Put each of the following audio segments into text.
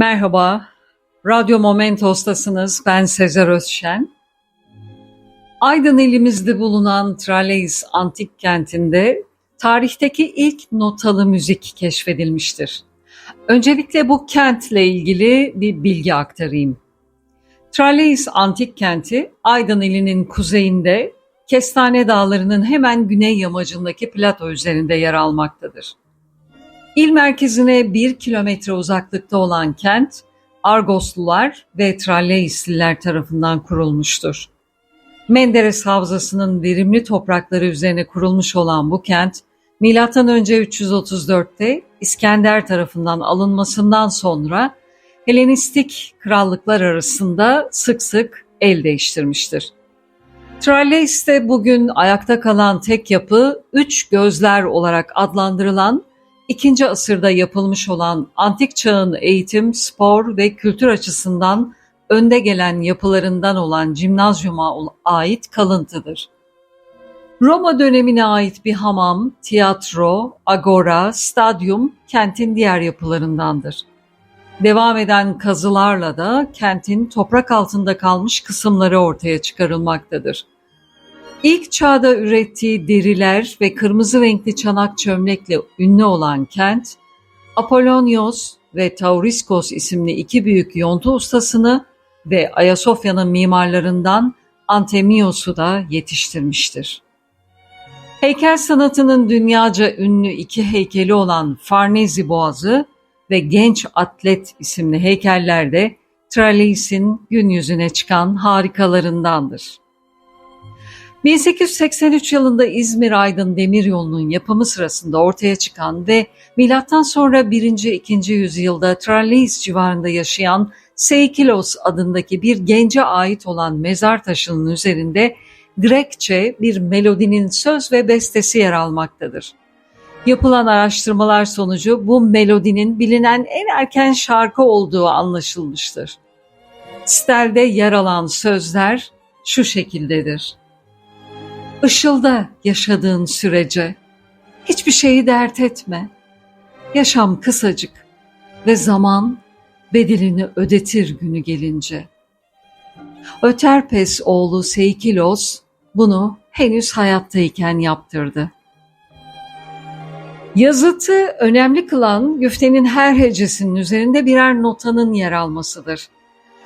Merhaba, Radyo Momentos'tasınız. Ben Sezer Özşen. Aydın ilimizde bulunan Tralleis Antik Kenti'nde tarihteki ilk notalı müzik keşfedilmiştir. Öncelikle bu kentle ilgili bir bilgi aktarayım. Tralleis Antik Kenti, Aydın ilinin kuzeyinde, Kestane Dağları'nın hemen güney yamacındaki plato üzerinde yer almaktadır. İl merkezine bir kilometre uzaklıkta olan kent, Argoslular ve Tralleisliler tarafından kurulmuştur. Menderes Havzası'nın verimli toprakları üzerine kurulmuş olan bu kent, M.Ö. 334'te İskender tarafından alınmasından sonra Helenistik krallıklar arasında sık sık el değiştirmiştir. Tralleis'te bugün ayakta kalan tek yapı üç gözler olarak adlandırılan 2. asırda yapılmış olan antik çağın eğitim, spor ve kültür açısından önde gelen yapılarından olan cimnazyuma ait kalıntıdır. Roma dönemine ait bir hamam, tiyatro, agora, stadyum kentin diğer yapılarındandır. Devam eden kazılarla da kentin toprak altında kalmış kısımları ortaya çıkarılmaktadır. İlk çağda ürettiği deriler ve kırmızı renkli çanak çömlekle ünlü olan kent, Apollonios ve Tauriskos isimli iki büyük yontu ustasını ve Ayasofya'nın mimarlarından Antemios'u da yetiştirmiştir. Heykel sanatının dünyaca ünlü iki heykeli olan Farnezi Boğazı ve Genç Atlet isimli heykeller de Tralleis'in gün yüzüne çıkan harikalarındandır. 1883 yılında İzmir-Aydın Demiryolu'nun yapımı sırasında ortaya çıkan ve milattan sonra 1. 2. yüzyılda Tralleis civarında yaşayan Seikilos adındaki bir gence ait olan mezar taşının üzerinde Grekçe bir melodinin söz ve bestesi yer almaktadır. Yapılan araştırmalar sonucu bu melodinin bilinen en erken şarkı olduğu anlaşılmıştır. Stelde yer alan sözler şu şekildedir. Işılda yaşadığın sürece hiçbir şeyi dert etme. Yaşam kısacık ve zaman bedelini ödetir günü gelince. Öterpes oğlu Seikilos bunu henüz hayattayken yaptırdı. Yazıtı önemli kılan güftenin her hecesinin üzerinde birer notanın yer almasıdır.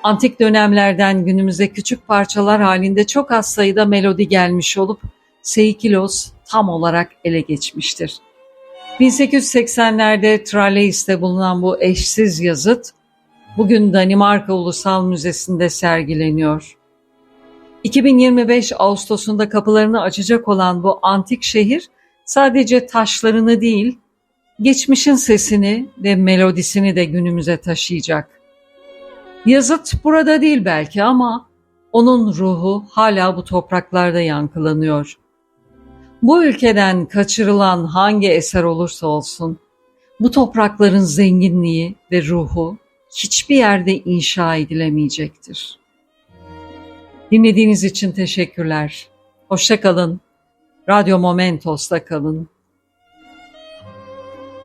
Antik dönemlerden günümüze küçük parçalar halinde çok az sayıda melodi gelmiş olup Seikilos tam olarak ele geçmiştir. 1880'lerde Tralleis'te bulunan bu eşsiz yazıt bugün Danimarka Ulusal Müzesi'nde sergileniyor. 2025 Ağustos'unda kapılarını açacak olan bu antik şehir sadece taşlarını değil, geçmişin sesini ve melodisini de günümüze taşıyacak. Yazıt burada değil belki ama onun ruhu hala bu topraklarda yankılanıyor. Bu ülkeden kaçırılan hangi eser olursa olsun, bu toprakların zenginliği ve ruhu hiçbir yerde inşa edilemeyecektir. Dinlediğiniz için teşekkürler. Hoşça kalın. Radyo Momentos'ta kalın.